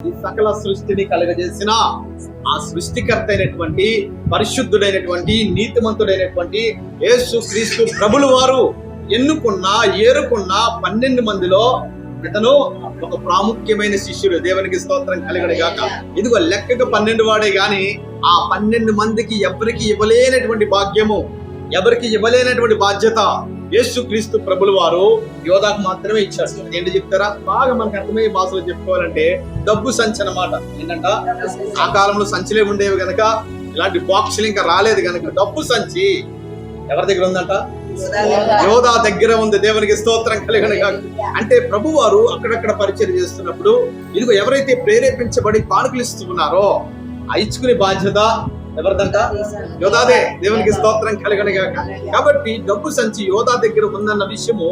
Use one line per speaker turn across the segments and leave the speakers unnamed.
ఈ సకల సృష్టిని కలగజేసిన ఆ సృష్టికర్త అయినటువంటి పరిశుద్ధుడైనటువంటి నీతిమంతుడైనటువంటి యేసు క్రీస్తు ప్రభులు వారు ఎన్నుకున్న ఏరుకున్న పన్నెండు మందిలో ఇతను ఒక ప్రాముఖ్యమైన శిష్యుడు. దేవునికి స్తోత్రం కలిగడు గాక ఇదిగో లెక్కకు పన్నెండు వాడే గాని ఆ పన్నెండు మందికి ఎవరికి ఇవ్వలేనటువంటి భాగ్యము ఎవరికి ఇవ్వలేనటువంటి బాధ్యత యేసు క్రీస్తు ప్రభులు వారు యోధాకు మాత్రమే ఇచ్చారు. ఏంటి చెప్తారా? బాగా మనకు అర్థమయ్యే భాషలో చెప్పుకోవాలంటే డబ్బు సంచి అన్నమాట ఏంటంట? ఆ కాలంలో సంచిలే ఉండేవి కనుక ఇలాంటి బాక్సులు ఇంకా రాలేదు కనుక డబ్బు సంచి ఎవరి దగ్గర ఉందంట? యోధా దగ్గర ఉంది. దేవునికి స్తోత్రం కలిగిన అంటే ప్రభు వారు అక్కడక్కడ పరిచయం చేస్తున్నప్పుడు ఇదిగో ఎవరైతే ప్రేరేపించబడి పానుకలు ఇస్తున్నారో ఆ ఇచ్చుకునే బాధ్యత ఎవరిదంట? యోధాదే దేవునికి స్తోత్రం కలిగిన కాబట్టి డబ్బు సంచి యోధా దగ్గర ఉందన్న విషయము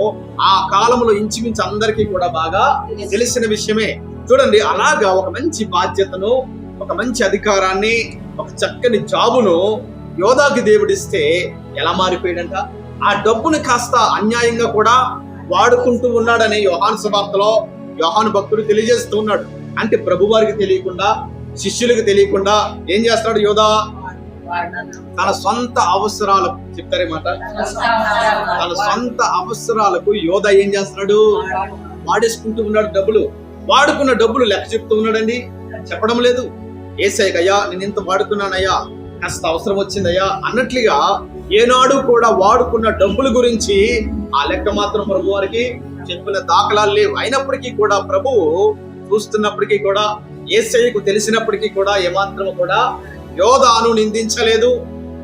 ఆ కాలంలో ఇంచుమించు అందరికీ కూడా బాగా తెలిసిన విషయమే. చూడండి అలాగా ఒక మంచి బాధ్యతను ఒక మంచి అధికారాన్ని ఒక చక్కని జాబును యోధాకి దేవుడిస్తే ఎలా మారిపోయాడంట? ఆ డబ్బును కాస్త అన్యాయంగా కూడా వాడుకుంటూ ఉన్నాడని యోహాన్ సువార్తలో యోహాను భక్తుడు తెలియజేస్తూ ఉన్నాడు. అంటే ప్రభువారికి తెలియకుండా శిష్యులకు తెలియకుండా ఏం చేస్తాడు యోధా? తన సొంత అవసరాలకు చెప్తారన్నమాట తన సొంత అవసరాలకు యోధ ఏం చేస్తున్నాడు? వాడేసుకుంటూ ఉన్నాడు డబ్బులు. వాడుకున్న డబ్బులు లెక్క చెప్తూ ఉన్నాడండి. చెప్పడం లేదు. ఏసయ్య నేను ఇంత వాడుకున్నానయ్యా కాస్త అవసరం వచ్చిందయ్యా అన్నట్లుగా ఏనాడు కూడా వాడుకున్న డబ్బుల గురించి ఆ లెక్క మాత్రం ప్రభు వారికి చెప్పిన దాఖలాలు లేవు. అయినప్పటికీ కూడా ప్రభువు చూస్తున్నప్పటికీ కూడా ఏసయ్యకు తెలిసినప్పటికీ కూడా ఏమాత్రం కూడా యోధాను నిందించలేదు.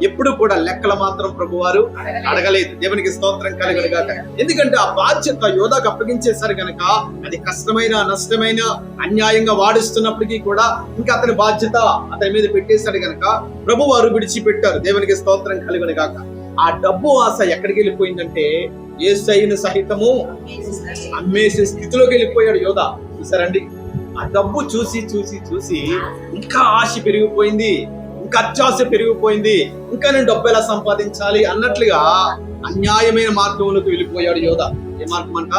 ఎప్పుడు కూడా లెక్కలు మాత్రం ప్రభువారు అడగలేదు. దేవునికి స్తోత్రం కలగలుగాక ఎందుకంటే ఆ బాధ్యత యోధాకు అప్పగించేశారు గనక అది కష్టమైన నష్టమైన అన్యాయంగా వాడిస్తున్నప్పటికీ కూడా ఇంకా అతని బాధ్యత అతని మీద పెట్టేశాడు గనక ప్రభువారు విడిచిపెట్టారు. దేవునికి స్తోత్రం కలుగునుగాక. ఆ డబ్బు ఆశ ఎక్కడికి వెళ్ళిపోయిందంటే ఏ సైను సహితము అమ్మేసే స్థితిలోకి వెళ్ళిపోయాడు యోధ. చూసారండి ఆ డబ్బు చూసి చూసి చూసి ఇంకా ఆశ పెరిగిపోయింది ఇంకా అత్యాశ పెరిగిపోయింది ఇంకా నేను డబ్బు ఎలా సంపాదించాలి అన్నట్లుగా అన్యాయమైన మార్గంలోకి వెళ్ళిపోయాడు యోధ. ఏ మార్గం అంట?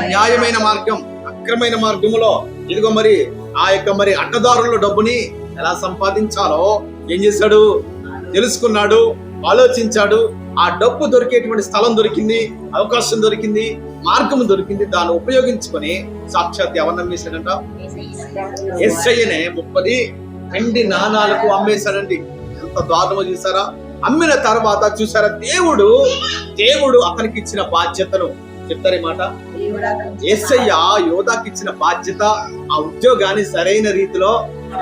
అన్యాయమైన మార్గం అక్రమైన మార్గంలో. ఇదిగో మరి ఆ యొక్క మరి అడ్డదారుల డబ్బుని ఎలా సంపాదించాలో ఏం చేశాడు? తెలుసుకున్నాడు ఆలోచించాడు. ఆ డబ్బు దొరికేటువంటి స్థలం దొరికింది అవకాశం దొరికింది. మార్గం దొరికింది. దాన్ని ఉపయోగించుకొని సాక్షాత్ ఎవరు నమ్మేశాడంట ఎస్ఐనే ముప్పది వెండి నాణాలకు అమ్మేశాడండి. ఎంత దారుణమో చూసారా? అమ్మిన తర్వాత చూసారా? దేవుడు దేవుడు అతనికి ఇచ్చిన బాధ్యతను చెప్తారన్నమాట ఈ మాట. ఏసయ్య యోధాకి ఇచ్చిన బాధ్యత ఆ ఉద్యోగాన్ని సరైన రీతిలో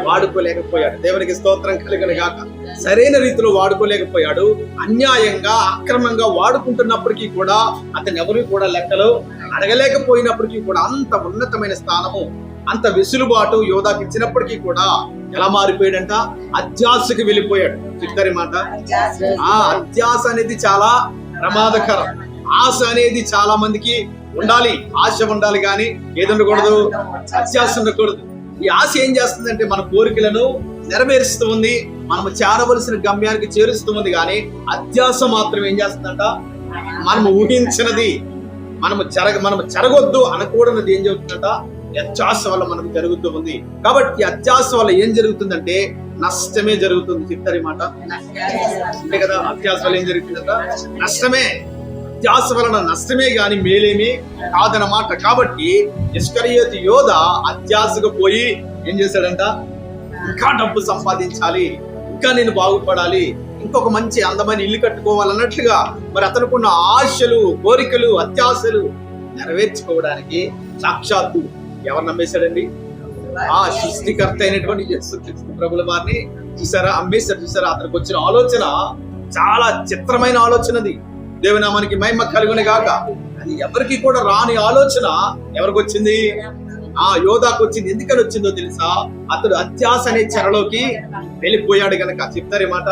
వాడుకోలేకపోయాడు. దేవునికి స్తోత్రం కలిగిన గాక. సరైన రీతిలో వాడుకోలేకపోయాడు. అన్యాయంగా అక్రమంగా వాడుకుంటున్నప్పటికీ కూడా అతను ఎవరు కూడా లెక్కలు అడగలేకపోయినప్పటికీ కూడా అంత ఉన్నతమైన స్థానము అంత వెసులుబాటు యోధాకి ఇచ్చినప్పటికీ కూడా ఎలా మారిపోయాడంట? అత్యాశకి వెళ్ళిపోయాడు. చెప్తారు మాట? ఆ అత్యాశ అనేది చాలా ప్రమాదకరం. ఆశ అనేది చాలా మందికి ఉండాలి. ఆశ ఉండాలి కానీ ఏది ఉండకూడదు? అత్యాశ ఉండకూడదు. ఈ ఆశ ఏం చేస్తుందంటే మన కోరికలను నెరవేరుస్తూ ఉంది మనము చేరవలసిన గమ్యానికి చేరుస్తూ ఉంది కానీ అత్యాస మాత్రం ఏం చేస్తుందంట? మనము ఊహించినది మనము జరగ మనము జరగొద్దు అనకూడనది ఏం జరుగుతుందంట అత్యాస వల్ల మనకు జరుగుతూ ఉంది. కాబట్టి అత్యాశ వల్ల ఏం జరుగుతుందంటే నష్టమే జరుగుతుంది చెప్తారు మాట. అంతే కదా? అత్యాస వల్ల ఏం జరుగుతుందంట? నష్టమే. అత్యాశ వలన నష్టమే గాని మేలేమి కాదనమాట కాబట్టి ఇస్కరియోత్ యోధ అత్యాశకు పోయి ఏం చేశాడంట? ఇంకా డబ్బు సంపాదించాలి ఇంకా నేను బాగుపడాలి ఇంకొక మంచి అందమైన ఇల్లు కట్టుకోవాలన్నట్లుగా మరి అతనుకున్న ఆశలు కోరికలు అత్యాశలు నెరవేర్చుకోవడానికి సాక్షాత్తు ఎవరు నమ్మేశాడండి? ఆ సృష్టికర్త అయినటువంటి ప్రభుల వారిని చూసారా? అమ్మేశారు చూసారా? అతనికి వచ్చిన ఆలోచన చాలా చిత్రమైన ఆలోచనది. దేవునామానికి మహిమ కలుగుని గాక. అది ఎవరికి కూడా రాని ఆలోచన ఎవరికి వచ్చింది? ఆ యోధాకు వచ్చింది. ఎందుకని వచ్చిందో తెలుసా? అతడు అత్యాస అనే చెరలోకి వెళ్ళిపోయాడు గనక. చెప్తారు మాట?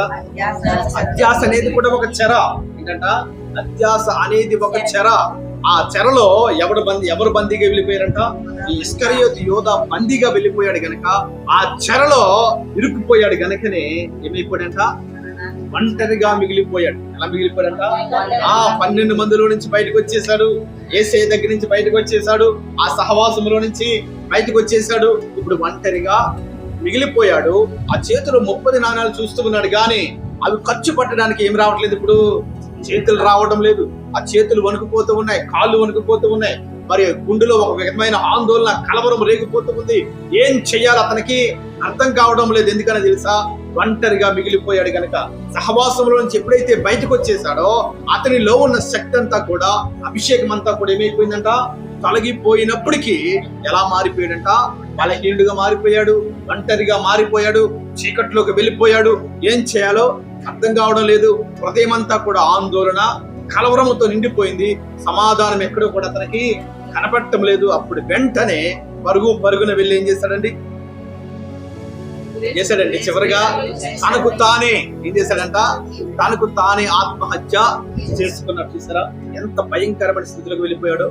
అత్యాస అనేది కూడా ఒక చెర. ఏంటంట? అత్యాస అనేది ఒక చెర. ఆ చెరలో ఎవడు బంది ఎవరు బందీగా వెళ్ళిపోయారంట? ఈ ఇస్కరియోతి యోధ బందీగా వెళ్ళిపోయాడు గనక. ఆ చెరలో ఇరుక్కుపోయాడు గనకనే ఏమైపోయాడంట? ఒంటరిగా మిగిలిపోయాడు. ఎలా మిగిలిపోయాడంట? ఆ పన్నెండు మందిలో నుంచి బయటకు వచ్చేసాడు ఏసే దగ్గర నుంచి బయటకు వచ్చేసాడు ఆ సహవాసంలో నుంచి బయటకు వచ్చేసాడు ఇప్పుడు ఒంటరిగా మిగిలిపోయాడు. ఆ చేతిలో ముప్పది నాణాలు చూస్తూ ఉన్నాడు కానీ అవి ఖర్చు పట్టడానికి ఏం రావట్లేదు ఇప్పుడు? చేతులు రావడం లేదు. ఆ చేతులు వణుకుపోతూ ఉన్నాయి కాళ్ళు వణుకుపోతూ ఉన్నాయి. మరి గుండెలో ఒక విధమైన ఆందోళన కలవరం రేగిపోతూ ఉంది. ఏం చెయ్యాలి అతనికి అర్థం కావడం లేదు. ఎందుకని తెలుసా? ఒంటరిగా మిగిలిపోయాడు గనక సహవాసంలో నుంచి ఎప్పుడైతే బయటకు వచ్చేసాడో అతనిలో ఉన్న శక్తి అంతా కూడా అభిషేకం అంతా కూడా ఏమైపోయిందంట? తొలగిపోయినప్పటికీ ఎలా మారిపోయాడంట? బలహీనుడుగా మారిపోయాడు ఒంటరిగా మారిపోయాడు చీకట్లోకి వెళ్ళిపోయాడు. ఏం చేయాలో అర్థం కావడం లేదు. హృదయం అంతా కూడా ఆందోళన కలవరంతో నిండిపోయింది. సమాధానం ఎక్కడో కూడా అతనికి కనపడటం లేదు. అప్పుడు వెంటనే పరుగు పరుగున వెళ్ళి ఏం చేశాడండి చేశాడండి చివరిగా తనకు తానే ఏం చేశాడంట? తనకు తానే ఆత్మహత్య చేసుకున్నట్టు చూసారా? ఎంత భయంకరమైన స్థితిలోకి వెళ్ళిపోయాడో.